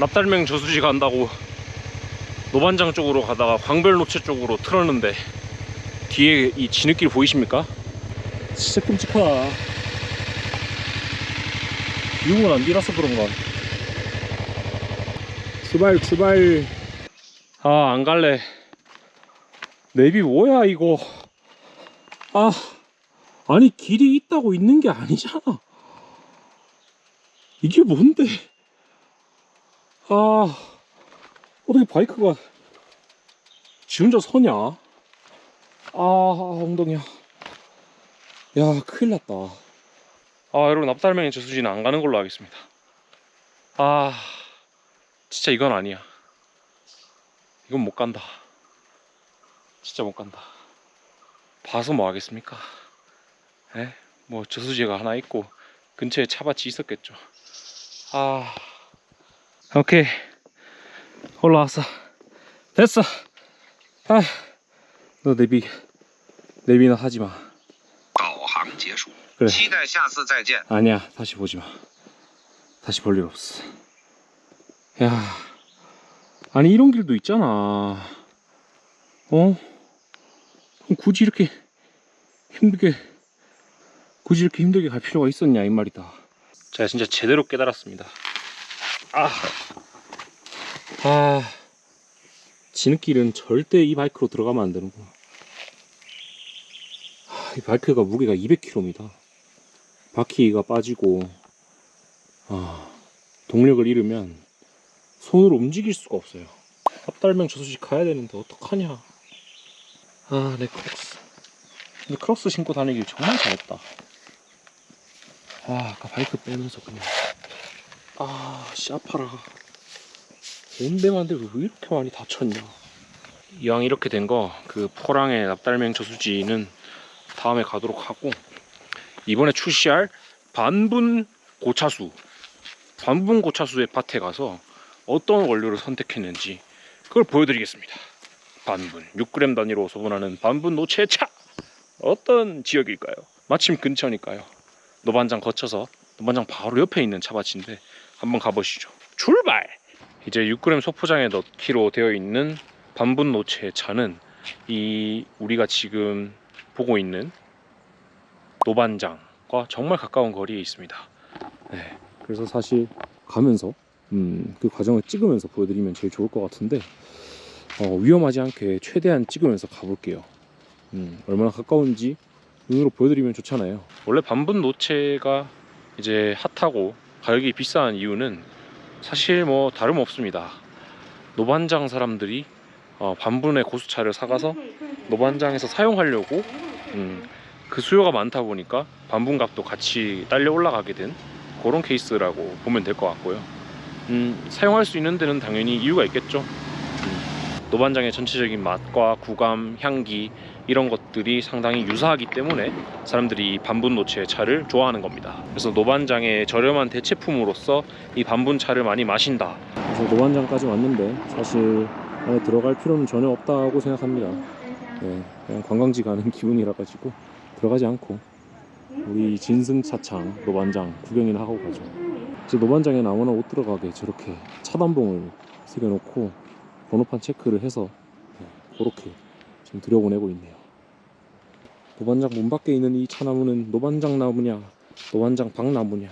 납달맹 저수지 간다고 노반장 쪽으로 가다가 광별노체 쪽으로 틀었는데 뒤에 이 진흙길 보이십니까? 진짜 끔찍하다 유흥은 안 뒤라서 그런가? 출발 출발. 아 안 갈래. 내비 뭐야 이거? 아 아니 길이 있다고 있는 게 아니잖아. 이게 뭔데 아 어떻게 바이크가 지 혼자 서냐? 아 엉덩이야. 야 큰일 났다. 아 여러분 납달맹이 저수지는 안 가는 걸로 하겠습니다. 아 진짜 이건 아니야. 이건 못 간다. 진짜 못 간다. 봐서 뭐 하겠습니까? 에? 뭐 저수지가 하나 있고 근처에 차밭이 있었겠죠. 아 오케이. 올라왔어. 됐어. 아너 내비 내비나 하지마. 그래. 아니야 다시 보지마. 다시 볼 일 없어. 야 아니 이런 길도 있잖아. 어? 굳이 이렇게 힘들게 굳이 이렇게 힘들게 갈 필요가 있었냐 이 말이다. 제가 진짜 제대로 깨달았습니다. 아, 아 진흙길은 절대 이 바이크로 들어가면 안 되는구나 아, 이 바이크가 무게가 200kg입니다 바퀴가 빠지고 아, 동력을 잃으면 손으로 움직일 수가 없어요. 앞달명 저수지 가야 되는데 어떡하냐. 아, 내 크록스. 근데 크록스 신고 다니길 정말 잘했다. 아, 아까 바이크 빼면서 그냥 아, 씨 아파라. 온데만데 왜 이렇게 많이 다쳤냐. 이왕 이렇게 된 거 그 포랑의 납달맹 저수지는 다음에 가도록 하고 이번에 출시할 반분 고차수 반분 고차수의 밭에 가서 어떤 원료를 선택했는지 그걸 보여드리겠습니다 반분 6g 단위로 소분하는 반분 노체차 어떤 지역일까요? 마침 근처니까요 노반장 거쳐서 노반장 바로 옆에 있는 차밭인데 한번 가보시죠 출발! 이제 6g 소포장에 넣기로 되어 있는 반분 노체 차는 이 우리가 지금 보고 있는 노반장과 정말 가까운 거리에 있습니다. 네, 그래서 사실 가면서 음, 그 과정을 찍으면서 보여드리면 제일 좋을 것 같은데 어, 위험하지 않게 최대한 찍으면서 가볼게요. 음, 얼마나 가까운지 눈으로 보여드리면 좋잖아요. 원래 반분 노체가 이제 핫하고 가격이 비싼 이유는 사실 뭐 다름 없습니다. 노반장 사람들이 어, 반분의 고수차를 사가서 노반장에서 사용하려고 음, 그 수요가 많다 보니까 반분값도 같이 딸려 올라가게 된 그런 케이스라고 보면 될 것 같고요. 음, 사용할 수 있는 데는 당연히 이유가 있겠죠. 음, 노반장의 전체적인 맛과 구감, 향기 이런 것들이 상당히 유사하기 때문에 사람들이 이 반분 노체의 차를 좋아하는 겁니다. 그래서 노반장의 저렴한 대체품으로서 이 반분 차를 많이 마신다. 그래서 노반장까지 왔는데 사실 안에 들어갈 필요는 전혀 없다고 생각합니다. 네, 그냥 관광지 가는 기분이라 가지고 들어가지 않고 우리 진승차창 노반장 구경이나 하고 가죠. 이제 노반장에 아무나 못 들어가게 저렇게 차단봉을 새겨놓고 번호판 체크를 해서 네, 그렇게 지금 들여보내고 있네요. 노반장 문 밖에 있는 이 차나무는 노반장 나무냐, 노반장 박나무냐,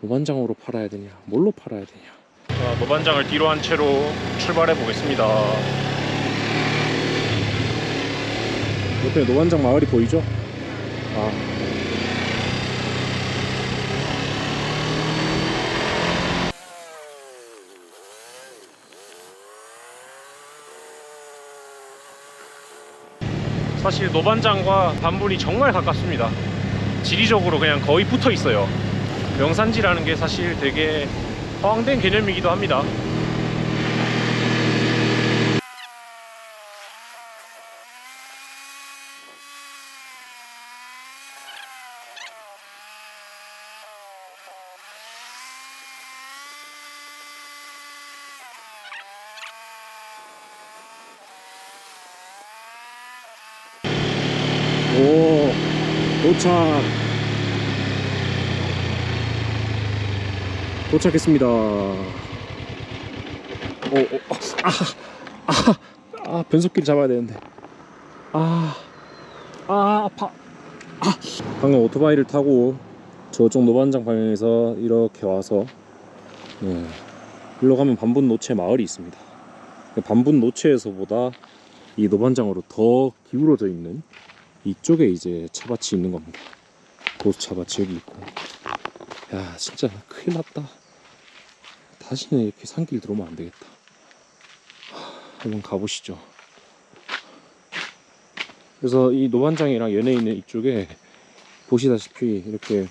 노반장으로 팔아야 되냐, 뭘로 팔아야 되냐. 자, 노반장을 뒤로 한 채로 출발해 보겠습니다. 옆에 노반장 마을이 보이죠? 아. 사실 노반장과 반분이 정말 가깝습니다. 지리적으로 그냥 거의 붙어 있어요. 명산지라는 게 사실 되게 허황된 개념이기도 합니다. 오, 도착. 도착했습니다. 오, 오, 아, 아, 아, 변속기를 잡아야 되는데. 아, 아, 아파. 아. 방금 오토바이를 타고 저쪽 노반장 방향에서 이렇게 와서 네, 일로 가면 반분 노체 마을이 있습니다. 반분 노체에서보다 이 노반장으로 더 기울어져 있는 이쪽에 이제 차밭이 있는 겁니다. 고수 차밭이 여기 있고. 야, 진짜 큰일 났다. 다시는 이렇게 산길 들어오면 안 되겠다. 하, 한번 가보시죠. 그래서 이 노반장이랑 연해 있는 이쪽에 보시다시피 이렇게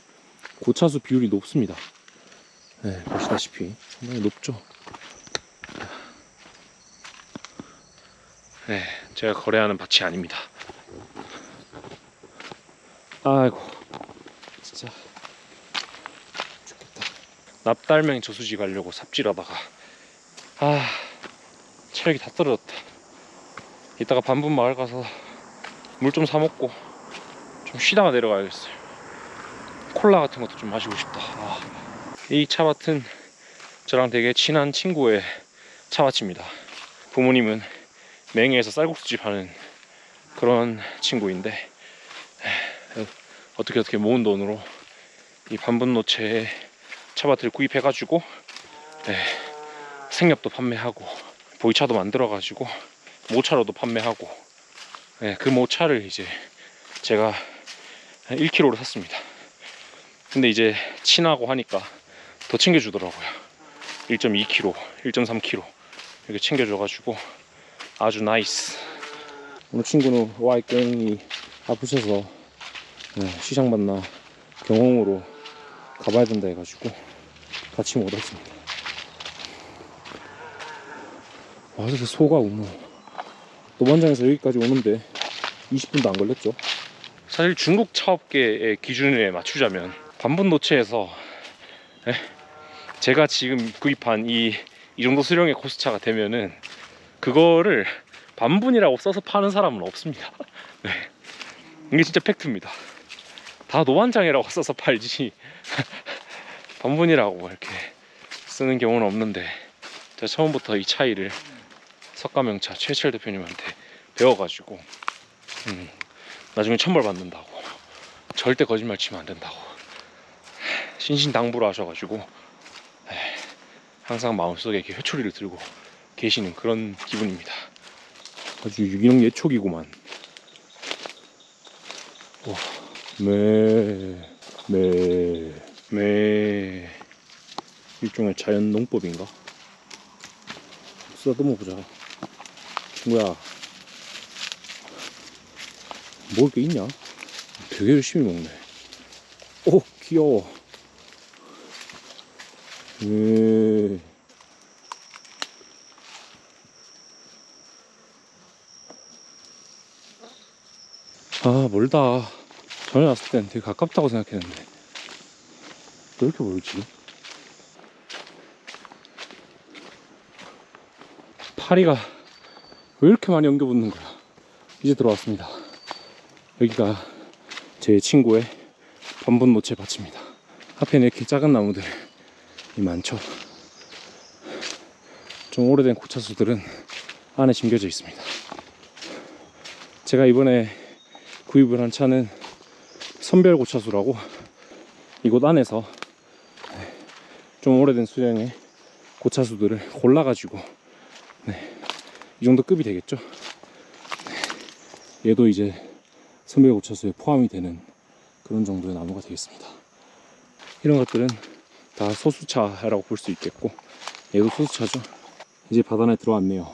고차수 비율이 높습니다. 네, 보시다시피 상당히 높죠. 네, 제가 거래하는 밭이 아닙니다. 아이고, 진짜 죽겠다. 납달맹 저수지 가려고 삽질하다가 아 체력이 다 떨어졌다. 이따가 반분 마을 가서 물 좀 사 먹고 좀 쉬다가 내려가야겠어요. 콜라 같은 것도 좀 마시고 싶다. 아, 이 차 밭은 저랑 되게 친한 친구의 차밭입니다. 부모님은 맹해에서 쌀국수집 하는 그런 친구인데 에, 어떻게 어떻게 모은 돈으로 이 반분노체에 차밭을 구입해가지고 네, 생렵도 판매하고 보이차도 만들어가지고 모차로도 판매하고 네, 그 모차를 이제 제가 1kg로 샀습니다. 근데 이제 친하고 하니까 더 챙겨주더라고요. 1.2kg, 1.3kg 이렇게 챙겨줘가지고 아주 나이스. 오늘 친구는 와이갱이 아프셔서 네, 시장 만나 경홍으로 가봐야 된다 해가지고 같이 못 왔습니다. 와, 저렇게 소가 우노. 노반장에서 여기까지 오는데 20분도 안 걸렸죠. 사실 중국 차업계의 기준에 맞추자면 반분 노체에서 에, 제가 지금 구입한 이, 이 정도 수령의 코스차가 되면은 그거를 반분이라고 써서 파는 사람은 없습니다. 네. 이게 진짜 팩트입니다. 다 노반장이라고 써서 팔지 반분이라고 이렇게 쓰는 경우는 없는데 제가 처음부터 이 차이를 석가명차 최철 대표님한테 배워가지고 음, 나중에 천벌 받는다고 절대 거짓말 치면 안 된다고 신신당부를 하셔가지고 에, 항상 마음속에 이렇게 회초리를 들고 계시는 그런 기분입니다. 아주 유기농 예촉이구만. 와, 매, 매, 매. 일종의 자연 농법인가? 쓰다듬어 보자. 친구야, 먹을 게 있냐? 되게 열심히 먹네. 오, 귀여워. 예. 아 멀다 전에 왔을 땐 되게 가깝다고 생각했는데. 왜 이렇게 멀지? 파리가 왜 이렇게 많이 엉겨 붙는 거야? 이제 들어왔습니다. 여기가 제 친구의 반분 모체 밭입니다. 앞에는 이렇게 작은 나무들이 많죠. 좀 오래된 고차수들은 안에 심겨져 있습니다. 제가 이번에 구입을 한 차는 선별 고차수라고 이곳 안에서 좀 오래된 수량의 고차수들을 골라가지고 네, 이 정도 급이 되겠죠. 네, 얘도 이제 선별 고차수에 포함이 되는 그런 정도의 나무가 되겠습니다. 이런 것들은 다 소수차라고 볼 수 있겠고 얘도 소수차죠. 이제 바다에 들어왔네요.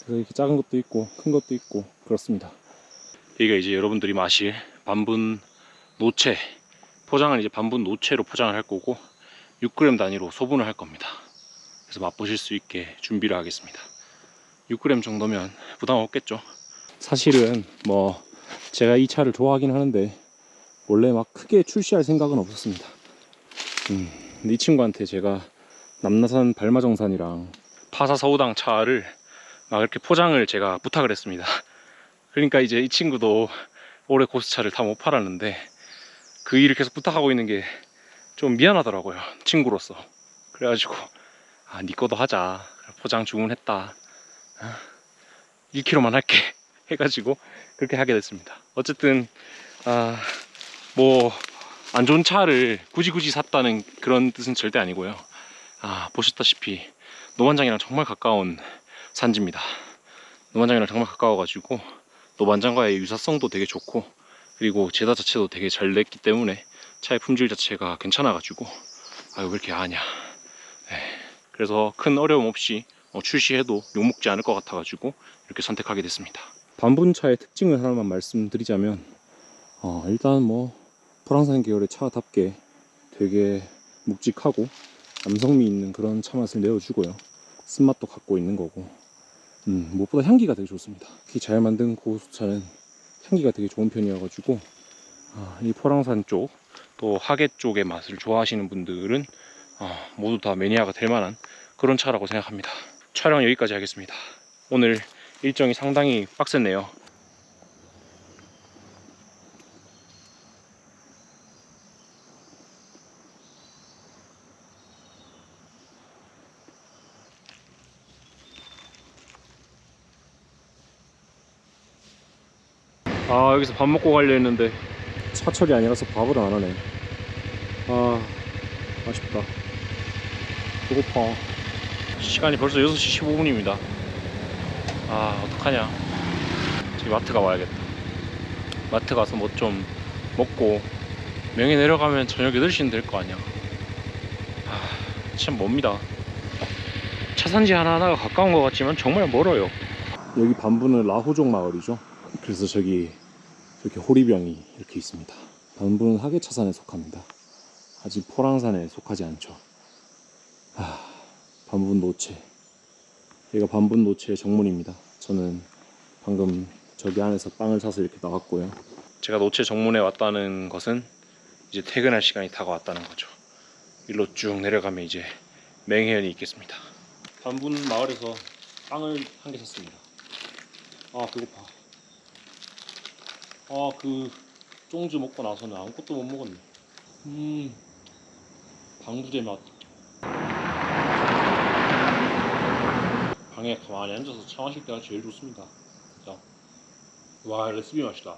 그래서 이렇게 작은 것도 있고 큰 것도 있고 그렇습니다. 여기가 이제 여러분들이 마실 반분 노체 포장은 이제 반분 노체로 포장을 할 거고 6g 단위로 소분을 할 겁니다. 그래서 맛보실 수 있게 준비를 하겠습니다. 6g 정도면 부담 없겠죠. 사실은 뭐 제가 이 차를 좋아하긴 하는데 원래 막 크게 출시할 생각은 없었습니다. 음, 이 친구한테 제가 남나산 발마정산이랑 파사 서우당 차를 막 이렇게 포장을 제가 부탁을 했습니다. 그러니까 이제 이 친구도 올해 고수차를 다 못 팔았는데 그 일을 계속 부탁하고 있는 게 좀 미안하더라고요. 친구로서. 그래가지고 아, 니 거도 하자. 포장 주문했다. 아, 1kg만 할게. 해가지고 그렇게 하게 됐습니다. 어쨌든 아, 뭐안 좋은 차를 굳이 굳이 샀다는 그런 뜻은 절대 아니고요. 아, 보셨다시피 노반장이랑 정말 가까운 산지입니다. 노반장이랑 정말 가까워가지고 노반장과의 유사성도 되게 좋고 그리고 제다 자체도 되게 잘 냈기 때문에 차의 품질 자체가 괜찮아가지고 아유 왜 이렇게 야하냐. 네. 그래서 큰 어려움 없이 어, 출시해도 욕먹지 않을 것 같아가지고 이렇게 선택하게 됐습니다. 반분차의 특징을 하나만 말씀드리자면 어, 일단 뭐 포랑산 계열의 차답게 되게 묵직하고 남성미 있는 그런 차 맛을 내어주고요. 쓴맛도 갖고 있는 거고 음, 무엇보다 향기가 되게 좋습니다 특히 잘 만든 고수차는 향기가 되게 좋은 편이어가지고 아, 이 포랑산 쪽 또 하계 쪽의 맛을 좋아하시는 분들은 아, 모두 다 매니아가 될 만한 그런 차라고 생각합니다. 촬영 여기까지 하겠습니다. 오늘 일정이 상당히 빡셌네요. 아 여기서 밥 먹고 가려 했는데 차철이 아니라서 밥을 안 하네. 아, 아쉽다. 배고파. 시간이 벌써 6시 15분입니다. 아, 어떡하냐. 저기 마트 가봐야겠다. 마트 가서 뭐 좀 먹고 명예 내려가면 저녁 8시는 될 거 아니야. 아, 참 멉니다. 차산지 하나하나가 가까운 것 같지만 정말 멀어요. 여기 반부는 라호족 마을이죠. 그래서 저기 이렇게 호리병이 이렇게 있습니다. 반부는 하계차산에 속합니다. 아직 포랑산에 속하지 않죠. 아, 반분 노체. 여기가 반분 노체의 정문입니다. 저는 방금 저기 안에서 빵을 사서 이렇게 나왔고요. 제가 노체 정문에 왔다는 것은 이제 퇴근할 시간이 다가왔다는 거죠. 일로 쭉 내려가면 이제 맹해연이 있겠습니다. 반분 마을에서 빵을 한 개 샀습니다. 아 배고파. 아 그 쫑즈 먹고 나서는 아무것도 못 먹었네. 음 방부제 맛. 방에 가만히 앉아서 차 마실 때가 제일 좋습니다. 진짜. 와 레시피 맛이다.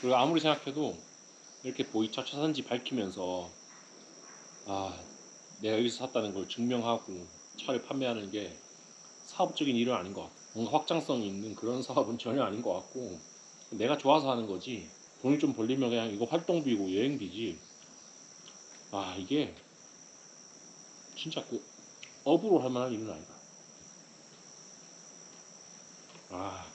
그리고 아무리 생각해도 이렇게 보이차 차산지 밝히면서 아 내가 여기서 샀다는 걸 증명하고 차를 판매하는 게 사업적인 일은 아닌 것 같아. 뭔가 확장성이 있는 그런 사업은 전혀 아닌 것 같고 내가 좋아서 하는 거지. 돈을 좀 벌리면 그냥 이거 활동비고 여행비지. 아 이게 진짜 그 업으로 할 만한 일은 아니다. 아